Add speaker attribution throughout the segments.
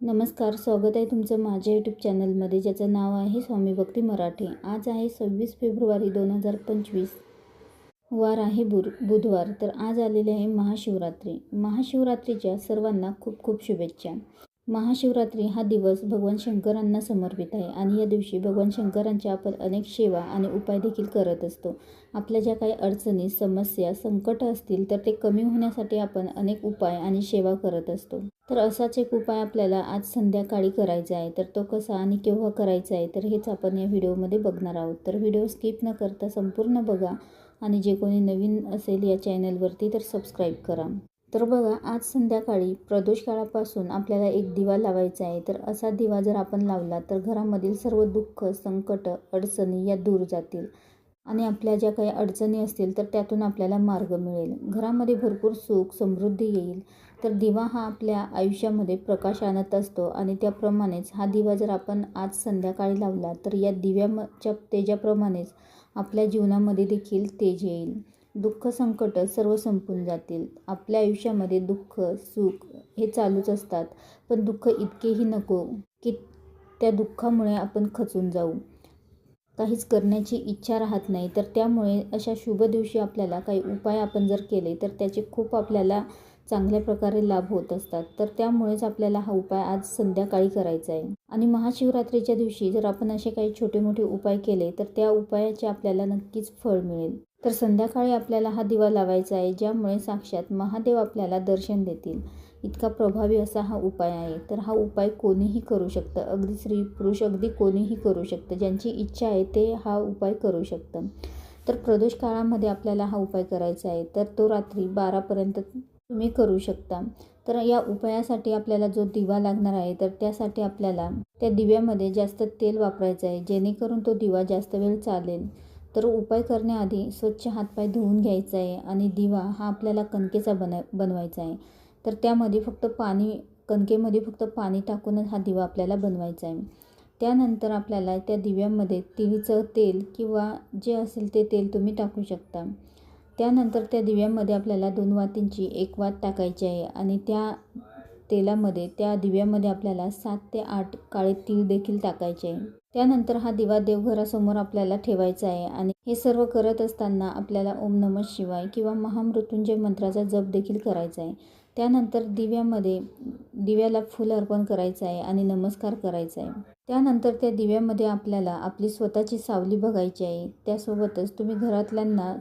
Speaker 1: नमस्कार स्वागत आहे तुमचं माझ्या यूट्यूब चॅनलमध्ये ज्याचं नाव आहे स्वामी भक्ती मराठी. आज आहे सव्वीस फेब्रुवारी दोन हजार पंचवीस. वार आहे बुर बुधवार तर आज आलेले आहे महाशिवरात्री. महाशिवरात्रीच्या सर्वांना खूप खूप शुभेच्छा. महाशिवरात्री हा दिवस भगवान शंकरांना समर्पित आहे आणि या दिवशी भगवान शंकरांच्या आपण अनेक सेवा आणि उपाय देखील करत असतो. आपल्या ज्या काही अडचणी समस्या संकट असतील तर ते कमी होण्यासाठी आपण अनेक उपाय आणि सेवा करत असतो. तर असाच एक उपाय आपल्याला आज संध्याकाळी करायचा आहे. तर तो कसा आणि केव्हा करायचा आहे? तर हेच आपण या व्हिडिओमध्ये बघणार आहोत. तर व्हिडिओ स्किप न करता संपूर्ण बघा आणि जे कोणी नवीन असेल या चॅनलवरती तर सबस्क्राईब करा. तर बघा आज संध्याकाळी प्रदोष काळापासून आपल्याला एक दिवा लावायचा आहे. तर असा दिवा जर आपण लावला तर घरामधील सर्व दुःख संकट अडचणी या दूर जातील. आणि आपल्या ज्या काही अडचणी असतील तर त्यातून आपल्याला मार्ग मिळेल. घरामध्ये भरपूर सुख समृद्धी येईल. तर दिवा हा आपल्या आयुष्यामध्ये प्रकाश आणत असतो आणि त्याप्रमाणेच हा दिवा जर आपण आज संध्याकाळी लावला तर या दिव्याच्या तेजाप्रमाणेच आपल्या जीवनामध्ये देखील तेज येईल. दुःख संकट सर्व संपून जातील. आपल्या आयुष्यामध्ये दुःख सुख हे चालूच असतात. पण दुःख इतकेही नको की त्या दुःखामुळे आपण खचून जाऊ. काहीच करण्याची इच्छा राहत नाही. तर त्यामुळे अशा शुभ दिवशी आपल्याला काही उपाय आपण जर केले तर त्याचे खूप आपल्याला चांगल्या प्रकारे लाभ होत असतात. तर त्यामुळेच आपल्याला हा उपाय आज संध्याकाळी करायचा आहे. आणि महाशिवरात्रीच्या दिवशी जर आपण असे काही छोटे मोठे उपाय केले तर त्या उपायाचे आपल्याला नक्कीच फळ मिळेल. तर संध्याकाळी आपल्याला हा दिवा लावायचा आहे ज्यामुळे साक्षात महादेव आपल्याला दर्शन देतील. इतका प्रभावी असा हा उपाय आहे. तर हा उपाय कोणीही करू शकतं. अगदी स्त्री पुरुष अगदी कोणीही करू शकतं. ज्यांची इच्छा आहे ते हा उपाय करू शकतं. तर प्रदोष काळामध्ये आपल्याला हा उपाय करायचा आहे. तर तो रात्री बारापर्यंत तुम्ही करू शकता. तर या उपायासाठी आपल्याला जो दिवा लागणार आहे तर त्यासाठी आपल्याला त्या दिव्यामध्ये जास्त तेल वापरायचं आहे. जेणेकरून तो दिवा जास्त वेळ चालेल. तर उपाय करण्याआधी स्वच्छ हातपाय धुवून घ्यायचा आहे आणि दिवा हा आपल्याला कणकेचा बना बनवायचा आहे तर त्यामध्ये फक्त पाणी कणकेमध्ये फक्त पाणी टाकूनच हा दिवा आपल्याला बनवायचा आहे त्यानंतर आपल्याला त्या दिव्यामध्ये तिळीचं तेल किंवा जे असेल ते तेल तुम्ही टाकू शकता. त्यानंतर त्या दिव्यामध्ये आपल्याला दोन वातींची एक वात टाकायची आहे आणि त्या तेलामध्ये त्या दिव्यामध्ये आपल्याला सात ते आठ काळे तीळ देखील टाकायचे. आहे त्यानंतर हा दिवा देवघरासमोर आपल्याला ठेवायचा आहे आणि हे सर्व करत असताना आपल्याला ओम नम शिवाय किंवा महामृत्युंजय मंत्राचा जप देखील करायचा आहे. त्यानंतर दिव्यामध्ये दिव्याला फुल अर्पण करायचं आहे आणि नमस्कार करायचा आहे. त्यानंतर त्या दिव्यामध्ये आपल्याला आपली स्वतःची सावली बघायची आहे. त्यासोबतच तुम्ही घरातल्यांना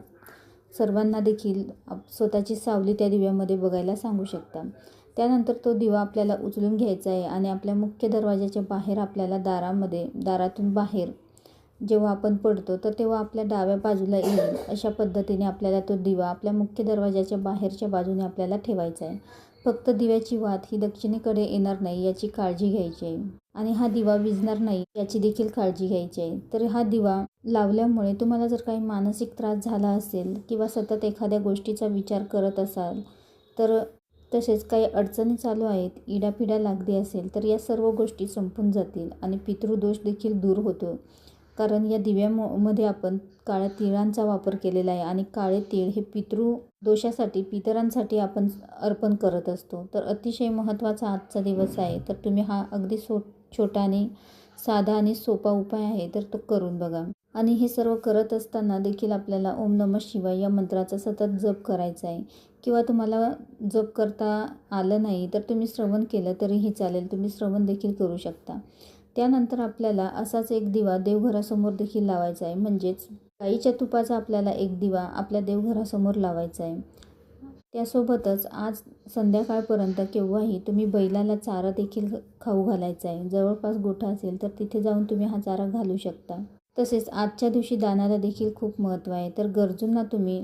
Speaker 1: सर्वांना देखील स्वतःची सावली त्या दिव्यामध्ये बघायला सांगू शकता. त्यानंतर तो दिवा आपल्याला उचलून घ्यायचा आहे आणि आपल्या मुख्य दरवाजाच्या बाहेर आपल्याला दारामध्ये दारातून बाहेर जेव्हा आपण पडतो तर तेव्हा आपल्या डाव्या बाजूला येईल. अशा पद्धतीने आपल्याला तो दिवा आपल्या मुख्य दरवाजाच्या बाहेरच्या बाजूने आपल्याला ठेवायचा आहे. फक्त दिव्याची वात ही दक्षिणेकडे येणार नाही याची काळजी घ्यायची आहे. आणि हा दिवा विजणार नाही याची देखील काळजी घ्यायची आहे. तर हा दिवा लावल्यामुळे तुम्हाला जर काही मानसिक त्रास झाला असेल किंवा सतत एखाद्या गोष्टीचा विचार करत असाल तर तसेच काही अडचणी चालू आहेत इडापिडा लागली असेल तर या सर्व गोष्टी संपून जातील आणि पितृदोष देखील दूर होतो. कारण या दिव्यामध्ये आपण काळ्या तिळांचा वापर केलेला आहे आणि काळे तीळ हे पितृ दोषासाठी पितरांसाठी आपण अर्पण करत असतो. तर अतिशय महत्त्वाचा आजचा दिवस आहे. तर तुम्ही हा अगदी सो छोटा आणि साधा आणि सोपा उपाय आहे तर तो करून बघा. आणि हे सर्व करत असताना देखील आपल्याला ओम नम शिवाय या मंत्राचा सतत जप करायचा आहे. किंवा तुम्हाला जप करता आलं नाही तर तुम्ही श्रवण केलं तरीही चालेल. तुम्ही श्रवण देखील करू शकता. त्यानंतर आपल्याला असाच एक दिवा देवघरासमोर देखील लावायचा आहे. म्हणजेच गाईच्या तुपाचा आपल्याला एक दिवा आपल्या देवघरासमोर लावायचा आहे. त्यासोबतच आज संध्याकाळपर्यंत केव्हाही तुम्ही बैलाला चारा देखील खाऊ घालायचा आहे. जवळपास गोठा असेल तर तिथे जाऊन तुम्ही हा चारा घालू शकता. तसेच आजच्या दिवशी दानाला देखील खूप महत्त्व आहे. तर गरजूंना तुम्ही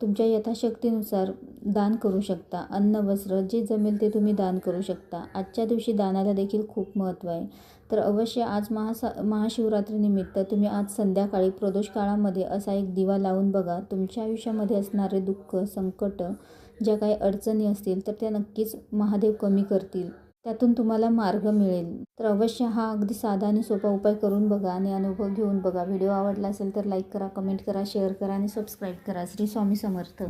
Speaker 1: तुमच्या यथाशक्तीनुसार दान करू शकता. अन्न वस्त्र जे जमेल ते तुम्ही दान करू शकता. आजच्या दिवशी दानाला देखील खूप महत्त्व आहे. तर अवश्य आज महासा महाशिवरात्रीनिमित्त तुम्ही आज संध्याकाळी प्रदोष काळामध्ये असा एक दिवा लावून बघा. तुमच्या आयुष्यामध्ये असणारे दुःख संकट ज्या काही अडचणी असतील तर त्या नक्कीच महादेव कमी करतील. त्यातून तुम्हाला मार्ग मिळेल. तर अवश्य हा अगदी साधा आणि सोपा उपाय करून बघा आणि अनुभव घेऊन बघा. व्हिडिओ आवडला असेल तर लाईक करा कमेंट करा शेअर करा आणि सबस्क्राईब करा. श्री स्वामी समर्थ.